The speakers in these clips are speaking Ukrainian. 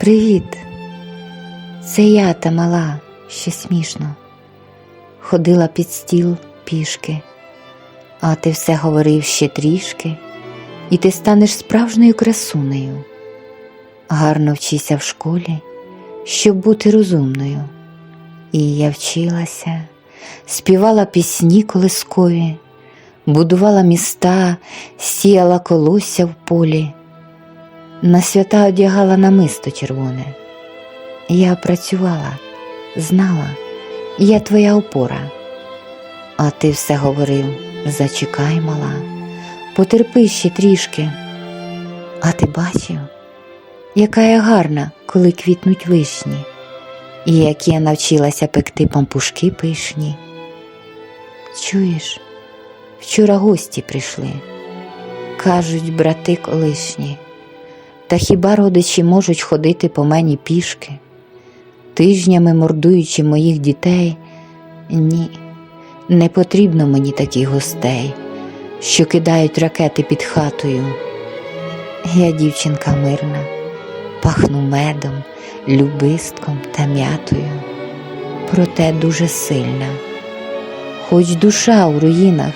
Привіт, це я та мала, ще смішно. Ходила під стіл пішки, а ти все говорив ще трішки, і ти станеш справжньою красунею. Гарно вчися в школі, щоб бути розумною. І я вчилася, співала пісні колискові, будувала міста, сіяла колосся в полі, на свята одягала намисто червоне. Я працювала, знала, я твоя опора. А ти все говорив зачекай, мала, потерпи ще трішки. А ти бачив, яка я гарна, коли квітнуть вишні, і як я навчилася пекти пампушки пишні. Чуєш, вчора гості прийшли, кажуть, брати колишні, та хіба родичі можуть ходити по мені пішки, тижнями мордуючи моїх дітей? Ні, не потрібно мені таких гостей, що кидають ракети під хатою. Я дівчинка мирна, пахну медом, любистком та м'ятою, проте дуже сильна, хоч душа у руїнах,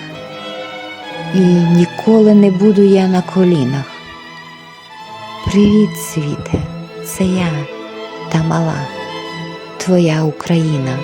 і ніколи не буду я на колінах. Привіт, світе, це я та мала, твоя Україна.